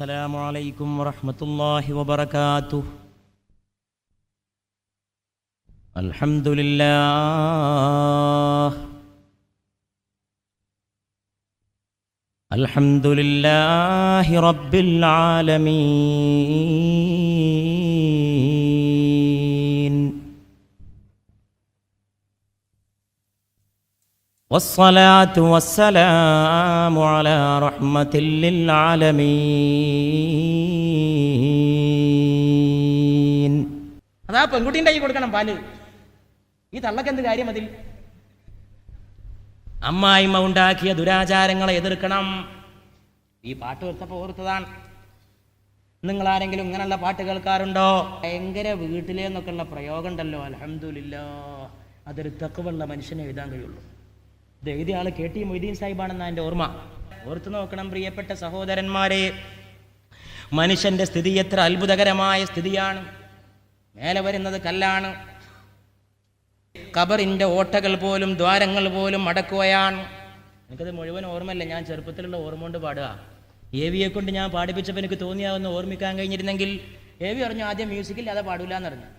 السلام عليكم ورحمة الله وبركاته الحمد لله الحمد لله رب العالمين والصلاة والسلام على رحمة للعالمين അതാ പെൺകുട്ടീൻ്റെ കൈ കൊടുക്കണം പാല് ഈ തള്ളക്ക് എന്ത് കാര്യം അതിൽ അമ്മായിമ്മ ഉണ്ടാക്കിയ ദുരാചാരങ്ങളെ എതിർക്കണം ഈ പാട്ട് കേട്ടപ്പോൾ ഓർത്തതാണ് നിങ്ങൾ ആരെങ്കിലും ഇങ്ങനെയുള്ള പാട്ട് കേൾക്കാറുണ്ടോ ഭയങ്കര വീട്ടിലേന്നൊക്കെയുള്ള പ്രയോഗം ഉണ്ടല്ലോ അലഹമില്ല അതൊരു തക്കവുള്ള മനുഷ്യനെ എഴുതാൻ കഴിയുള്ളൂ ഇത് എഴുതിയ ആൾ കെ ടി മൊയ്തീൻ സാഹിബാണെന്ന എന്റെ ഓർമ്മ. ഓർത്തു നോക്കണം പ്രിയപ്പെട്ട സഹോദരന്മാരെ. മനുഷ്യന്റെ സ്ഥിതി എത്ര അത്ഭുതകരമായ സ്ഥിതിയാണ്. മേലെ വരുന്നത് കല്ലാണ്. കബറിന്റെ ഓട്ടകൾ പോലും ദ്വാരങ്ങൾ പോലും അടക്കുകയാണ്. എനിക്കത് മുഴുവൻ ഓർമ്മയില്ല? ഞാൻ ചെറുപ്പത്തിലുള്ള ഓർമ്മ കൊണ്ട് പാടുക. എ വിയെ കൊണ്ട് ഞാൻ പാടിപ്പിച്ചപ്പോൾ എനിക്ക് തോന്നിയാവുന്ന ഓർമ്മിക്കാൻ കഴിഞ്ഞിരുന്നെങ്കിൽ എ വി പറഞ്ഞു ആദ്യം മ്യൂസിക്കില്ലാതെ പാടില്ല എന്നറിഞ്ഞു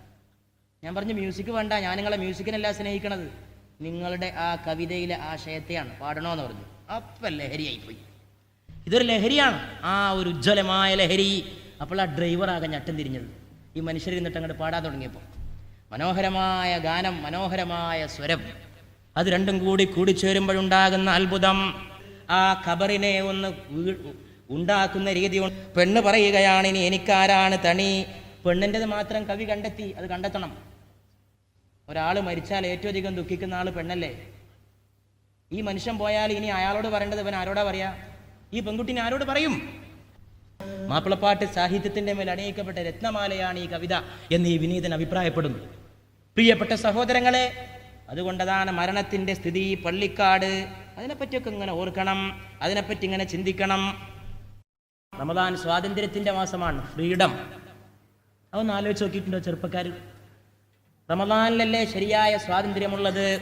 ഞാൻ പറഞ്ഞു മ്യൂസിക് വേണ്ട. ഞാൻ നിങ്ങളെ മ്യൂസിക്കിനല്ല സ്നേഹിക്കണത്. നിങ്ങളുടെ ആ കവിതയിലെ ആശയത്തെയാണ് പാടണമെന്ന് പറഞ്ഞു. അപ്പം ലഹരിയായിപ്പോയി. ഇതൊരു ലഹരിയാണ്. ആ ഒരു ഉജ്ജ്വലമായ ലഹരി. അപ്പോൾ ആ ഡ്രൈവറാകെ ഞട്ടം തിരിഞ്ഞത്. ഈ മനുഷ്യർ എന്നിട്ട് അങ്ങോട്ട് പാടാൻ തുടങ്ങിയപ്പോൾ. മനോഹരമായ ഗാനം മനോഹരമായ സ്വരം. അത് രണ്ടും കൂടി കൂടിച്ചേരുമ്പോഴുണ്ടാകുന്ന അത്ഭുതം. ആ ഖബറിനെ ഒന്ന് ഉണ്ടാക്കുന്ന രീതി പെണ്ണ് പറയുകയാണ് ഇനി എനിക്കാരാണ് തണി പെണ്ണിന്റെത് മാത്രം കവി കണ്ടെത്തി അത് കണ്ടെത്തണം. ഒരാൾ മരിച്ചാൽ ഏറ്റവും അധികം ദുഃഖിക്കുന്ന ആൾ പെണ്ണല്ലേ? ഈ മനുഷ്യൻ പോയാൽ ഇനി അയാളോട് പറയേണ്ടത് ഇവൻ ആരോടാ പറയാ? ഈ പെൺകുട്ടിനെ ആരോട് പറയും? മാപ്പിളപ്പാട്ട് സാഹിത്യത്തിന്റെ മേൽ അണിയിക്കപ്പെട്ട രത്നമാലയാണ് ഈ കവിത എന്ന് ഈ വിനീതൻ അഭിപ്രായപ്പെടുന്നു. പ്രിയപ്പെട്ട സഹോദരങ്ങളെ അതുകൊണ്ടതാണ് മരണത്തിന്റെ സ്ഥിതി പള്ളിക്കാട്. അതിനെപ്പറ്റിയൊക്കെ ഇങ്ങനെ ഓർക്കണം അതിനെപ്പറ്റി ഇങ്ങനെ ചിന്തിക്കണം. റമദാൻ സ്വാതന്ത്ര്യത്തിന്റെ മാസമാണ് ഫ്രീഡം. അതൊന്ന് ആലോചിച്ച് നോക്കിയിട്ടുണ്ടോ ചെറുപ്പക്കാർ റമദാനിലല്ലേ ശരിയായ സ്വാതന്ത്ര്യമുള്ളത്?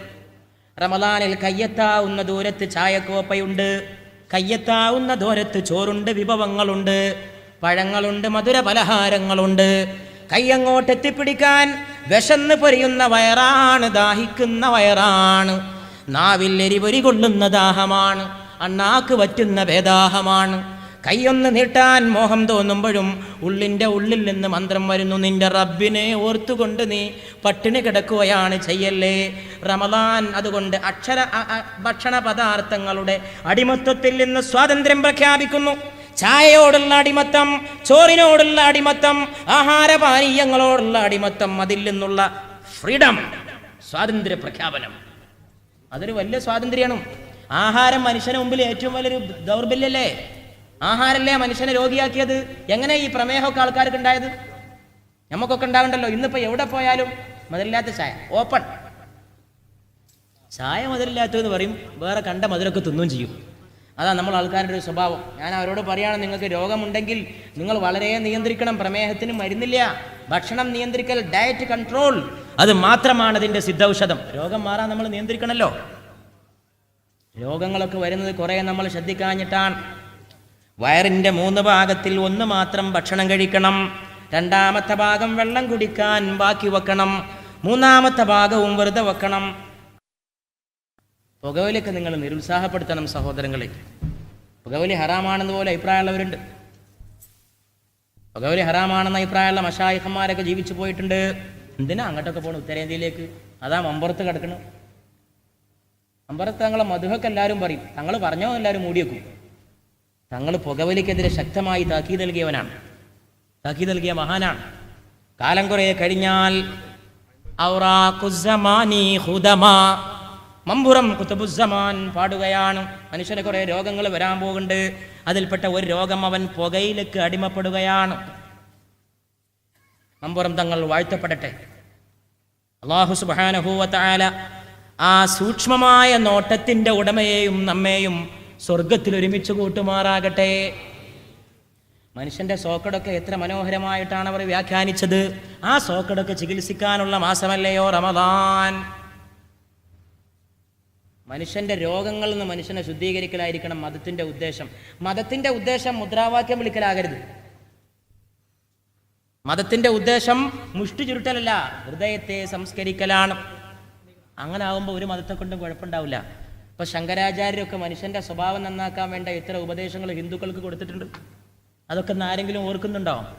റമദാനിൽ കയ്യെത്താവുന്ന ദൂരത്ത് ചായക്കോപ്പയുണ്ട്. കയ്യെത്താവുന്ന ദൂരത്ത് ചോറുണ്ട് വിഭവങ്ങളുണ്ട്. പഴങ്ങളുണ്ട് മധുര പലഹാരങ്ങളുണ്ട്. കയ്യങ്ങോട്ട് എത്തിപ്പിടിക്കാൻ വിശന്ന് പൊരിയുന്ന വയറാണ് ദാഹിക്കുന്ന വയറാണ്. നാവിൽ എരിപൊരി കൊള്ളുന്ന ദാഹമാണ് അണ്ണാക്ക് പറ്റുന്ന ഭേദാഹമാണ്. കൈയൊന്ന് നീട്ടാൻ മോഹം തോന്നുമ്പോഴും ഉള്ളിന്റെ ഉള്ളിൽ നിന്ന് മന്ത്രം വരുന്നു നിന്റെ റബ്ബിനെ ഓർത്തുകൊണ്ട് നീ പട്ടിണി കിടക്കുകയാണ് ചെയ്യല്ലേ? റമദാൻ അതുകൊണ്ട് അക്ഷര ഭക്ഷണ പദാർത്ഥങ്ങളുടെ അടിമത്വത്തിൽ നിന്ന് സ്വാതന്ത്ര്യം പ്രഖ്യാപിക്കുന്നു. ചായയോടുള്ള അടിമത്തം ചോറിനോടുള്ള അടിമത്തം ആഹാരപാനീയങ്ങളോടുള്ള അടിമത്തം അതിൽ നിന്നുള്ള ഫ്രീഡം സ്വാതന്ത്ര്യ പ്രഖ്യാപനം. അതൊരു വലിയ സ്വാതന്ത്ര്യമാണ്. ആഹാരം മനുഷ്യന് മുമ്പിൽ ഏറ്റവും വലിയൊരു ദൗർബല്യല്ലേ ആഹാരല്ലേ മനുഷ്യനെ രോഗിയാക്കിയത്? എങ്ങനെ ഈ പ്രമേഹമൊക്കെ ആൾക്കാർക്ക് ഉണ്ടായത്? നമുക്കൊക്കെ ഉണ്ടാകണ്ടല്ലോ ഇന്നിപ്പോ എവിടെ പോയാലും മധുരില്ലാത്ത ചായ. ഓപ്പൺ ചായ മധുരില്ലാത്തതെന്ന് പറയും. വേറെ കണ്ട മധുരമൊക്കെ തിന്നുകയും ചെയ്യും. അതാ നമ്മൾ ആൾക്കാരുടെ ഒരു സ്വഭാവം. ഞാൻ അവരോട് പറയാണ് നിങ്ങൾക്ക് രോഗമുണ്ടെങ്കിൽ നിങ്ങൾ വളരെ നിയന്ത്രിക്കണം. പ്രമേഹത്തിന് മരുന്നില്ല. ഭക്ഷണം നിയന്ത്രിക്കൽ ഡയറ്റ് കൺട്രോൾ അത് മാത്രമാണ് അതിന്റെ സിദ്ധൌഷധം. രോഗം മാറാൻ നമ്മൾ നിയന്ത്രിക്കണമല്ലോ രോഗങ്ങളൊക്കെ വരുന്നത് കുറേ നമ്മൾ ശ്രദ്ധിക്കാഞ്ഞിട്ടാണ്. വയറിന്റെ മൂന്ന് ഭാഗത്തിൽ ഒന്ന് മാത്രം ഭക്ഷണം കഴിക്കണം. രണ്ടാമത്തെ ഭാഗം വെള്ളം കുടിക്കാൻ ബാക്കി വെക്കണം. മൂന്നാമത്തെ ഭാഗവും വെറുതെ വെക്കണം. പുകവലിയൊക്കെ നിങ്ങൾ നിരുത്സാഹപ്പെടുത്തണം സഹോദരങ്ങളെ. പുകവലി ഹറാമാണെന്ന് പോലെ അഭിപ്രായമുള്ളവരുണ്ട്. പുകവലി ഹറാമാണെന്ന അഭിപ്രായമുള്ള മഷായിഹന്മാരൊക്കെ ജീവിച്ചു പോയിട്ടുണ്ട്. എന്തിനാ അങ്ങോട്ടൊക്കെ പോകണം ഉത്തരേന്ത്യയിലേക്ക്? അതാ മമ്പുറത്ത് കിടക്കണം. അമ്പുറത്ത് തങ്ങളെ മധുഹൊക്കെ എല്ലാവരും പറയും. തങ്ങൾ പറഞ്ഞോ എല്ലാവരും മൂടിയേക്കും തങ്ങൾ പുകവലിക്കെതിരെ ശക്തമായി താക്കി നൽകിയവനാണ്. താക്കി നൽകിയ മഹാനാണ്. കാലം കുറേ കഴിഞ്ഞാൽ മമ്പുറം കുത്തുബുസമാൻ പാടുകയാണ്. മനുഷ്യന് കുറേ രോഗങ്ങൾ വരാൻ പോകുന്നുണ്ട്. അതിൽപ്പെട്ട ഒരു രോഗം അവൻ പുകയിലേക്ക് അടിമപ്പെടുകയാണ്. മമ്പുറം തങ്ങൾ വാഴ്ത്തപ്പെടട്ടെ. അള്ളാഹു സുബാനഹൂവത്തായ ആ സൂക്ഷ്മമായ നോട്ടത്തിന്റെ ഉടമയെയും നമ്മെയും സ്വർഗത്തിൽ ഒരുമിച്ച് കൂട്ടുമാറാകട്ടെ മനുഷ്യന്റെ സോക്കടൊക്കെ എത്ര മനോഹരമായിട്ടാണ് അവർ വ്യാഖ്യാനിച്ചത്. ആ സോക്കടൊക്കെ ചികിത്സിക്കാനുള്ള മാസമല്ലയോ റമദാൻ? മനുഷ്യന്റെ രോഗങ്ങളിൽ നിന്ന് മനുഷ്യനെ ശുദ്ധീകരിക്കലായിരിക്കണം മതത്തിന്റെ ഉദ്ദേശം. മതത്തിന്റെ ഉദ്ദേശം മുദ്രാവാക്യം വിളിക്കലാകരുത്. മതത്തിന്റെ ഉദ്ദേശം മുഷ്ടി ചുരുട്ടലല്ല ഹൃദയത്തെ സംസ്കരിക്കലാണ്. അങ്ങനെ ആകുമ്പോൾ ഒരു മതത്തെ കൊണ്ടും കുഴപ്പമുണ്ടാവില്ല. ഇപ്പൊ ശങ്കരാചാര്യരൊക്കെ മനുഷ്യന്റെ സ്വഭാവം നന്നാക്കാൻ വേണ്ട ഇത്ര ഉപദേശങ്ങൾ ഹിന്ദുക്കൾക്ക് കൊടുത്തിട്ടുണ്ട്. അതൊക്കെ ഒന്ന് ആരെങ്കിലും ഓർക്കുന്നുണ്ടോ?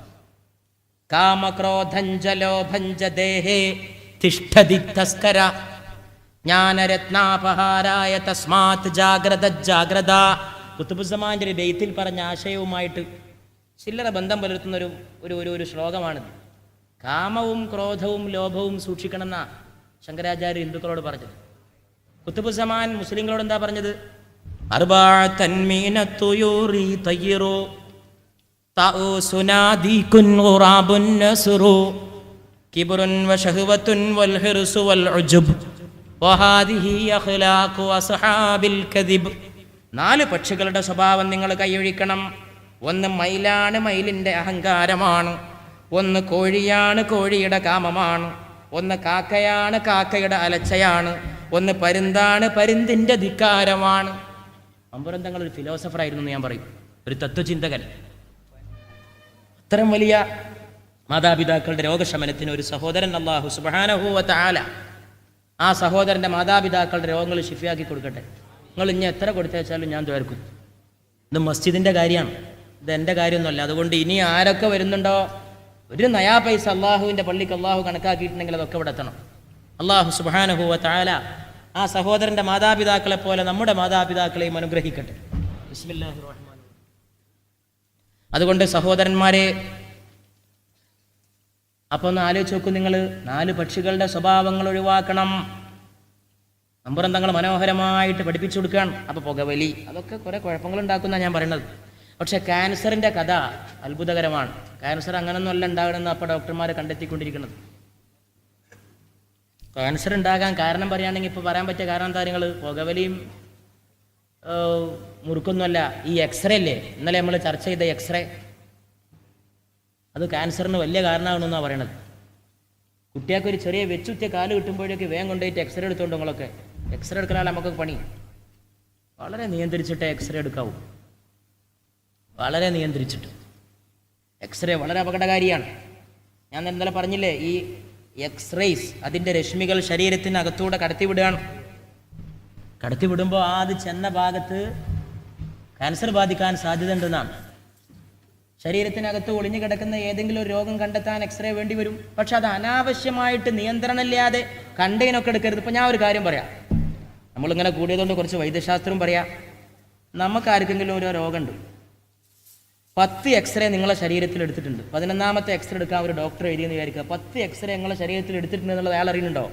കാമക്രോധഞ്ചലോഭഞ്ച ദേഹേ ജ്ഞാനരത്നാപഹാരായ തസ്മാത് ജാഗ്രത ജാഗ്രത. കുത്തുബുസമാന്റെ ഒരു ബെയ്ത്തിൽ പറഞ്ഞ ആശയവുമായിട്ട് ചില്ലറ ബന്ധം പുലർത്തുന്ന ഒരു ഒരു ഒരു ഒരു ശ്ലോകമാണിത്. കാമവും ക്രോധവും ലോഭവും സൂക്ഷിക്കണമെന്ന ശങ്കരാചാര്യ ഹിന്ദുക്കളോട് പറഞ്ഞത്. കുത്തുബുസമാൻ മുസ്ലിങ്ങളോട് എന്താ പറഞ്ഞത്? നാല് പക്ഷികളുടെ സ്വഭാവം നിങ്ങൾ കൈയൊഴിക്കണം. ഒന്ന് മയിലാണ് മയിലിന്റെ അഹങ്കാരമാണ്. ഒന്ന് കോഴിയാണ് കോഴിയുടെ കാമമാണ്. ഒന്ന് കാക്കയാണ് കാക്കയുടെ അലച്ചയാണ്. ഒന്ന് പരുന്താണ് പരുന്തിന്റെ ധിക്കാരമാണ്. അമ്പുരന്തങ്ങൾ ഒരു ഫിലോസഫറായിരുന്നു എന്ന് ഞാൻ പറയും. ഒരു തത്വചിന്തകൻ. അത്തരം വലിയ മാതാപിതാക്കളുടെ രോഗശമനത്തിന് ഒരു സഹോദരൻ അള്ളാഹു സുബാനഹൂവത്ത ആല ആ സഹോദരന്റെ മാതാപിതാക്കളുടെ രോഗങ്ങൾ ഷിഫിയാക്കി കൊടുക്കട്ടെ. നിങ്ങൾ ഇനി എത്ര കൊടുത്തേച്ചാലും ഞാൻ തോർക്കും ഇത് മസ്ജിദിന്റെ കാര്യമാണ്. ഇത് എന്റെ കാര്യമൊന്നുമല്ല. അതുകൊണ്ട് ഇനി ആരൊക്കെ വരുന്നുണ്ടോ? ഒരു നയാ പൈസ അള്ളാഹുവിന്റെ പള്ളിക്ക് അള്ളാഹു കണക്കാക്കിയിട്ടുണ്ടെങ്കിൽ അതൊക്കെ ഇവിടെ എത്തണം. അള്ളാഹു ആല ആ സഹോദരന്റെ മാതാപിതാക്കളെ പോലെ നമ്മുടെ മാതാപിതാക്കളെയും അനുഗ്രഹിക്കട്ടെ. അതുകൊണ്ട് സഹോദരന്മാരെ അപ്പോൾ ഒന്ന് ആലോചിച്ച് നോക്കൂ നിങ്ങൾ നാല് പക്ഷികളുടെ സ്വഭാവങ്ങൾ ഒഴിവാക്കണം. നമ്പുറന്തങ്ങൾ മനോഹരമായിട്ട് പഠിപ്പിച്ചു കൊടുക്കുകയാണ്. അപ്പോൾ പുകവലി അതൊക്കെ കുറേ കുഴപ്പങ്ങൾ ഉണ്ടാക്കുന്ന ഞാൻ പറയുന്നത്. പക്ഷെ ക്യാൻസറിന്റെ കഥ അത്ഭുതകരമാണ്. ക്യാൻസർ അങ്ങനെയൊന്നും അല്ല ഉണ്ടാകണമെന്ന് അപ്പോൾ ഡോക്ടർമാർ കണ്ടെത്തിക്കൊണ്ടിരിക്കുന്നത്. ക്യാൻസർ ഉണ്ടാകാൻ കാരണം പറയുകയാണെങ്കിൽ ഇപ്പോൾ പറയാൻ പറ്റിയ കാരണം എന്താ നിങ്ങൾ പുകവലിയും മുറുക്കൊന്നുമല്ല ഈ എക്സ്റേ അല്ലേ ഇന്നലെ നമ്മൾ ചർച്ച ചെയ്ത എക്സ്റേ അത് ക്യാൻസറിന് വലിയ കാരണമാണെന്നാണ് പറയണത്. കുട്ടികൾക്ക് ഒരു ചെറിയ വെച്ചുത്തിയ കാൽ കിട്ടുമ്പോഴേക്ക് വേഗം കൊണ്ടുപോയിട്ട് എക്സ്റേ എടുത്തോണ്ട് നിങ്ങളൊക്കെ. എക്സ്റേ എടുക്കലാണ് നമുക്ക് പണി. വളരെ നിയന്ത്രിച്ചിട്ടേ എക്സ്റേ എടുക്കാവൂ. വളരെ നിയന്ത്രിച്ചിട്ട്. എക്സ്റേ വളരെ അപകടകാരിയാണ്. ഞാൻ ഇന്നലെ പറഞ്ഞില്ലേ ഈ എക്സ്റേസ് അതിന്റെ രശ്മികൾ ശരീരത്തിനകത്തൂടെ കടത്തിവിടുകയാണ്. കടത്തിവിടുമ്പോൾ അത് ചെന്ന ഭാഗത്ത് ക്യാൻസർ ബാധിക്കാൻ സാധ്യതയുണ്ടെന്നാണ്. ശരീരത്തിനകത്ത് ഒളിഞ്ഞു കിടക്കുന്ന ഏതെങ്കിലും ഒരു രോഗം കണ്ടെത്താൻ എക്സ്റേ വേണ്ടി വരും. പക്ഷെ അത് അനാവശ്യമായിട്ട് നിയന്ത്രണമില്ലാതെ കണ്ടതിനൊക്കെ എടുക്കരുത്. ഇപ്പം ഞാൻ ഒരു കാര്യം പറയാം. നമ്മളിങ്ങനെ കൂടിയതുകൊണ്ട് കുറച്ച് വൈദ്യശാസ്ത്രം പറയാം. നമുക്ക് ആർക്കെങ്കിലും ഒരു രോഗമുണ്ട്. പത്ത് എക്സ്റേ നിങ്ങളെ ശരീരത്തിൽ എടുത്തിട്ടുണ്ട്. പതിനൊന്നാമത്തെ എക്സ്റേ എടുക്കാൻ ഒരു ഡോക്ടർ എഴുതിയെന്ന് വിചാരിക്കുക. പത്ത് എക്സ്റേ നിങ്ങളെ ശരീരത്തിൽ എടുത്തിട്ടുണ്ട് എന്നുള്ളത് അയാൾ അറിയുന്നുണ്ടോ?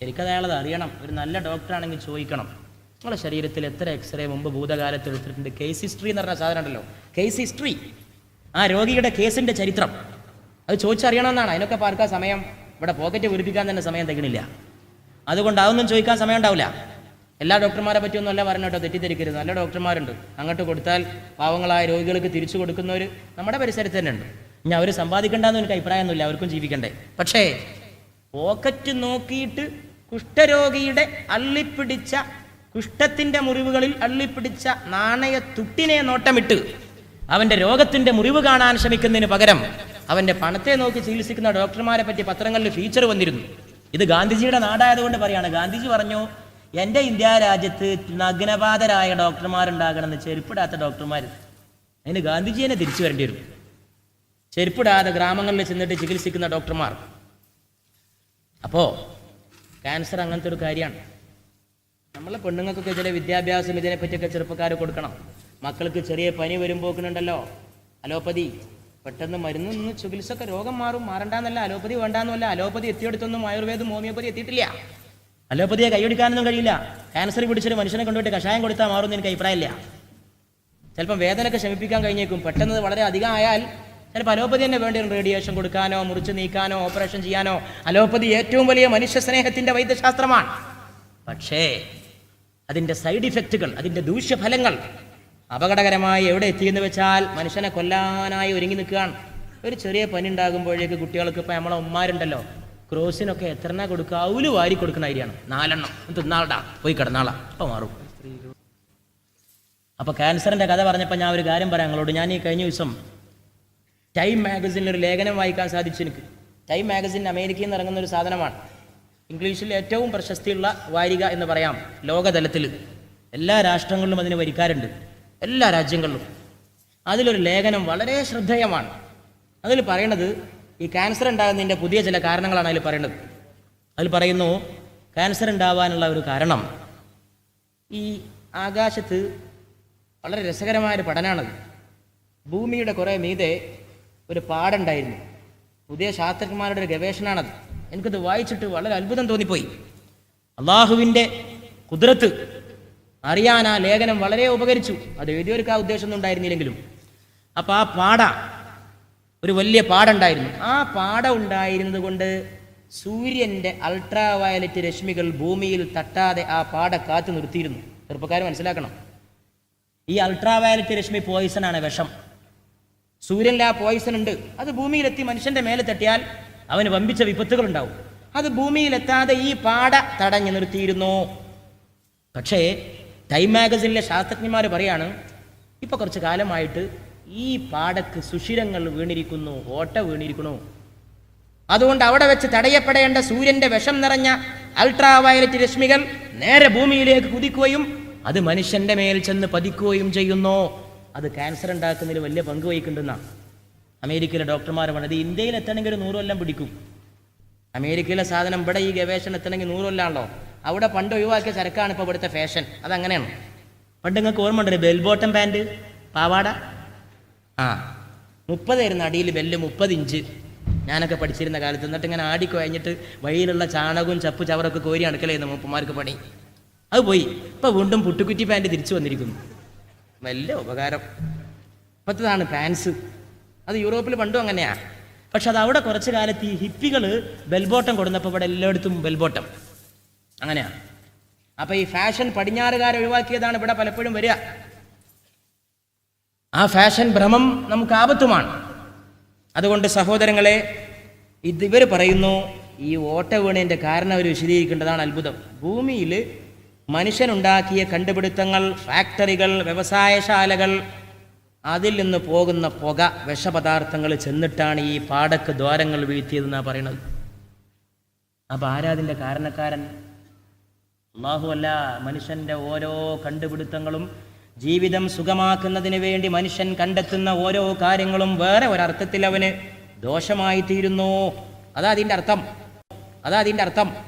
ശരിക്കും അയാളത് അറിയണം. ഒരു നല്ല ഡോക്ടറാണെങ്കിൽ ചോദിക്കണം. നിങ്ങളുടെ ശരീരത്തിൽ എത്ര എക്സ്റേ മുമ്പ് ഭൂതകാലത്ത് എടുത്തിട്ടുണ്ട്? കേസ് ഹിസ്റ്ററി എന്ന് പറഞ്ഞ സാധനം ഉണ്ടല്ലോ. കേസ് ഹിസ്റ്ററി ആ രോഗിയുടെ കേസിന്റെ ചരിത്രം. അത് ചോദിച്ചറിയണമെന്നാണ്. അതിനൊക്കെ പാർക്കാൻ സമയം. ഇവിടെ പോക്കറ്റ് പൂരിപ്പിക്കാൻ തന്നെ സമയം തികണില്ല. അതുകൊണ്ട് അതൊന്നും ചോദിക്കാൻ സമയം ഉണ്ടാവില്ല. എല്ലാ ഡോക്ടർമാരെ പറ്റിയൊന്നും അല്ല പറഞ്ഞു കേട്ടോ തെറ്റിദ്ധരിക്കരുത്. നല്ല ഡോക്ടർമാരുണ്ട്. അങ്ങോട്ട് കൊടുത്താൽ പാവങ്ങളായ രോഗികൾക്ക് തിരിച്ചു കൊടുക്കുന്നവർ നമ്മുടെ പരിസരത്ത് തന്നെ ഉണ്ട്. ഇനി അവർ സമ്പാദിക്കേണ്ടെന്ന് എനിക്ക് അഭിപ്രായമൊന്നുമില്ല അവർക്കും ജീവിക്കണ്ടേ. പക്ഷേ പോക്കറ്റ് നോക്കിയിട്ട് കുഷ്ഠരോഗിയുടെ അള്ളിപ്പിടിച്ച കുഷ്ഠത്തിന്റെ മുറിവുകളിൽ അള്ളിപ്പിടിച്ച നാണയ തുട്ടിനെ നോട്ടമിട്ട് അവന്റെ രോഗത്തിന്റെ മുറിവ് കാണാൻ ശ്രമിക്കുന്നതിന് പകരം അവന്റെ പണത്തെ നോക്കി ചികിത്സിക്കുന്ന ഡോക്ടർമാരെ പറ്റി പത്രങ്ങളിൽ ഫീച്ചർ വന്നിരുന്നു. ഇത് ഗാന്ധിജിയുടെ നാടായതുകൊണ്ട് പറയാണ്. ഗാന്ധിജി പറഞ്ഞു എന്റെ ഇന്ത്യ രാജ്യത്ത് നഗ്നപാതരായ ഡോക്ടർമാരുണ്ടാകണമെന്ന് ചെരുപ്പിടാത്ത ഡോക്ടർമാർ അതിന് ഗാന്ധിജിയെ തിരിച്ചു വരേണ്ടി വരും. ചെരുപ്പിടാതെ ഗ്രാമങ്ങളിൽ ചെന്നിട്ട് ചികിത്സിക്കുന്ന ഡോക്ടർമാർ. അപ്പോൾ ക്യാൻസർ അങ്ങനത്തെ ഒരു കാര്യമാണ്. നമ്മളെ പെണ്ണുങ്ങൾക്കൊക്കെ ചില വിദ്യാഭ്യാസം ഇതിനെപ്പറ്റിയൊക്കെ ചെറുപ്പക്കാർ കൊടുക്കണം. മക്കൾക്ക് ചെറിയ പനി വരുമ്പോക്കുന്നുണ്ടല്ലോ അലോപ്പതി. പെട്ടെന്ന് മരുന്ന് നിന്ന് ചികിത്സൊക്കെ രോഗം മാറും. മാറണ്ടെന്നല്ല അലോപ്പതി വേണ്ടാന്നല്ല അലോപ്പതി എത്തിയെടുത്തൊന്നും ആയുർവേദം ഹോമിയോപ്പതി എത്തിയിട്ടില്ല. അലോപ്പതിയെ കൈയടിക്കാനൊന്നും കഴിയില്ല. ക്യാൻസർ പിടിച്ചൊരു മനുഷ്യനെ കൊണ്ടുപോയിട്ട് കഷായം കൊടുത്താൽ മാറുമെന്ന് എനിക്ക് അഭിപ്രായമില്ല. ചിലപ്പം വേദനയൊക്കെ ശമിപ്പിക്കാൻ കഴിഞ്ഞേക്കും. പെട്ടെന്ന് വളരെ അധികം ആയാൽ ചിലപ്പോൾ അലോപ്പതി തന്നെ വേണ്ടി റേഡിയേഷൻ കൊടുക്കാനോ മുറിച്ച് നീക്കാനോ ഓപ്പറേഷൻ ചെയ്യാനോ. അലോപ്പതി ഏറ്റവും വലിയ മനുഷ്യ സ്നേഹത്തിന്റെ വൈദ്യശാസ്ത്രമാണ്. പക്ഷേ അതിന്റെ സൈഡ് ഇഫക്റ്റുകൾ അതിന്റെ ദൂഷ്യഫലങ്ങൾ അപകടകരമായി എവിടെ എത്തിയെന്ന് വെച്ചാൽ മനുഷ്യനെ കൊല്ലാനായി ഒരുങ്ങി നിൽക്കുകയാണ്. ഒരു ചെറിയ പനി ഉണ്ടാകുമ്പോഴേക്ക് കുട്ടികൾക്ക് ഇപ്പോൾ നമ്മളെ ഉമ്മാരുണ്ടല്ലോ. ക്രോസിനൊക്കെ എത്രണ്ണ കൊടുക്കുക? അവൽ വാരി കൊടുക്കുന്ന അരിയാണ്. നാലെണ്ണം. തിന്നാളടാ പോയി കിടന്നാളാ അപ്പോൾ മാറും. അപ്പോൾ ക്യാൻസറിന്റെ കഥ പറഞ്ഞപ്പോൾ ഞാൻ ഒരു കാര്യം പറയാം നിങ്ങളോട്. ഞാൻ ഈ കഴിഞ്ഞ ദിവസം ടൈം മാഗസിനിൽ ഒരു ലേഖനം വായിക്കാൻ സാധിച്ചു എനിക്ക്. ടൈം മാഗസിൻ അമേരിക്കയിൽ നിന്ന് ഇറങ്ങുന്ന ഒരു സാധനമാണ്. ഇംഗ്ലീഷിൽ ഏറ്റവും പ്രശസ്തിയുള്ള വാരിക എന്ന് പറയാം ലോകതലത്തിൽ. എല്ലാ രാഷ്ട്രങ്ങളിലും അതിന് വരിക്കാറുണ്ട് എല്ലാ രാജ്യങ്ങളിലും. അതിലൊരു ലേഖനം വളരെ ശ്രദ്ധേയമാണ്. അതിൽ പറയണത് ഈ ക്യാൻസർ ഉണ്ടാകുന്നതിന്റെ പുതിയ ചില കാരണങ്ങളാണ് അതിൽ പറയുന്നത് അതിൽ പറയുന്നു ക്യാൻസർ ഉണ്ടാവാനുള്ള ഒരു കാരണം ഈ ആകാശത്ത് വളരെ രസകരമായൊരു പഠനമാണത് ഭൂമിയുടെ കുറേ മീതെ ഒരു പാടുണ്ടായിരുന്നു. പുതിയ ശാസ്ത്രജ്ഞന്മാരുടെ ഒരു ഗവേഷണമാണത് എനിക്കത് വായിച്ചിട്ട് വളരെ അത്ഭുതം തോന്നിപ്പോയി. അള്ളാഹുവിന്റെ കുതിരത്ത് അറിയാൻ ആ ലേഖനം വളരെ ഉപകരിച്ചു. അത് എഴുതിയവർക്ക് ആ ഉദ്ദേശമൊന്നും ഉണ്ടായിരുന്നില്ലെങ്കിലും. അപ്പോൾ ആ പാട ഒരു വലിയ പാടുണ്ടായിരുന്നു. ആ പാട ഉണ്ടായിരുന്നത് കൊണ്ട് സൂര്യന്റെ അൾട്രാ വയലറ്റ് രശ്മികൾ ഭൂമിയിൽ തട്ടാതെ ആ പാട കാത്തു നിർത്തിയിരുന്നു. ചെറുപ്പക്കാർ മനസ്സിലാക്കണം. ഈ അൾട്രാ വയലറ്റ് രശ്മി പോയിസൺ ആണ് വിഷം. സൂര്യനിൽ ആ പോയിസൺ ഉണ്ട്. അത് ഭൂമിയിലെത്തി മനുഷ്യന്റെ മേലെ തട്ടിയാൽ അവന് വമ്പിച്ച വിപത്തുകൾ ഉണ്ടാവും അത് ഭൂമിയിലെത്താതെ ഈ പാട തടഞ്ഞു നിർത്തിയിരുന്നു. പക്ഷേ ടൈം മാഗസിനിലെ ശാസ്ത്രജ്ഞന്മാർ പറയാണ് ഇപ്പൊ കുറച്ച് കാലമായിട്ട് ഈ പാടക്ക് സുഷിരങ്ങൾ വീണിരിക്കുന്നു ഓട്ട വീണിരിക്കുന്നു. അതുകൊണ്ട് അവിടെ വെച്ച് തടയപ്പെടേണ്ട സൂര്യന്റെ വിഷം നിറഞ്ഞ അൾട്രാ വയലറ്റ് രശ്മികൾ നേരെ ഭൂമിയിലേക്ക് കുതിക്കുകയും അത് മനുഷ്യന്റെ മേൽ ചെന്ന് പതിക്കുകയും ചെയ്യുന്നു. അത് ക്യാൻസർ ഉണ്ടാക്കുന്നതിൽ വലിയ പങ്ക് വഹിക്കുന്നുണ്ടെന്നാണ് അമേരിക്കയിലെ ഡോക്ടർമാർ പറഞ്ഞത് ഇന്ത്യയിൽ എത്തണമെങ്കിൽ ഒരു നൂറ് കൊല്ലം പിടിക്കും. അമേരിക്കയിലെ സാധനം ഇവിടെ ഈ ഗവേഷണം എത്തണമെങ്കിൽ നൂറ് കൊല്ലാണല്ലോ. അവിടെ പണ്ട് ഒഴിവാക്കിയ ചരക്കാണ് ഇപ്പോൾ ഇവിടുത്തെ ഫാഷൻ അതങ്ങനെയാണ്. പണ്ട് നിങ്ങൾക്ക് ഓർമ്മ ഉണ്ടല്ലോ ബെൽബോട്ടം പാന്റ് പാവാട? ആ. മുപ്പതായിരുന്നു അടിയിൽ ബെല്ല് മുപ്പത് ഇഞ്ച്. ഞാനൊക്കെ പഠിച്ചിരുന്ന കാലത്ത് എന്നിട്ട് ഇങ്ങനെ ആടി കഴിഞ്ഞിട്ട് വഴിയിലുള്ള ചാണകവും ചപ്പ് ചവറൊക്കെ കോരി അടുക്കലായിരുന്നു മൂപ്പന്മാർക്ക് പണി. അത് പോയി. ഇപ്പം വീണ്ടും പുട്ടുക്കുറ്റി പാന്റ് തിരിച്ചു വന്നിരിക്കുന്നു. വലിയ ഉപകാരം. ഇപ്പോഴത്തതാണ് പാൻസ് അത് യൂറോപ്പിൽ പണ്ടും അങ്ങനെയാ. പക്ഷെ അത് അവിടെ കുറച്ച് കാലത്ത് ഈ ഹിപ്പികൾ ബെൽബോട്ടം കൊടുന്നപ്പോൾ ഇവിടെ എല്ലായിടത്തും ബെൽബോട്ടം. അങ്ങനെയാ. അപ്പൊ ഈ ഫാഷൻ പടിഞ്ഞാറുകാരെ ഒഴിവാക്കിയതാണ് ഇവിടെ പലപ്പോഴും വരിക. ആ ഫാഷൻ ഭ്രമം നമുക്ക് ആപത്തുമാണ്. അതുകൊണ്ട് സഹോദരങ്ങളെ ഇത് ഇവർ പറയുന്നു ഈ ഓട്ട വീണതിന്റെ കാരണം അവർ വിശദീകരിക്കേണ്ടതാണ് അത്ഭുതം. ഭൂമിയിൽ മനുഷ്യനുണ്ടാക്കിയ കണ്ടുപിടുത്തങ്ങൾ ഫാക്ടറികൾ വ്യവസായശാലകൾ അതിൽ നിന്ന് പോകുന്ന പുക വിഷപദാർത്ഥങ്ങൾ ചെന്നിട്ടാണ് ഈ പാടക്ക് ദ്വാരങ്ങൾ വീഴ്ത്തിയതെന്നാണ് പറയുന്നത് അപ്പം ആരാതിന്റെ കാരണക്കാരൻ? അള്ളാഹു അല്ല മനുഷ്യന്റെ ഓരോ കണ്ടുപിടുത്തങ്ങളും ജീവിതം സുഖമാക്കുന്നതിന് വേണ്ടി മനുഷ്യൻ കണ്ടെത്തുന്ന ഓരോ കാര്യങ്ങളും വേറെ ഒരർത്ഥത്തിൽ അവന് ദോഷമായി തീരുന്നു അതാ അതിന്റെ അർത്ഥം. അതാ അതിന്റെ അർത്ഥം.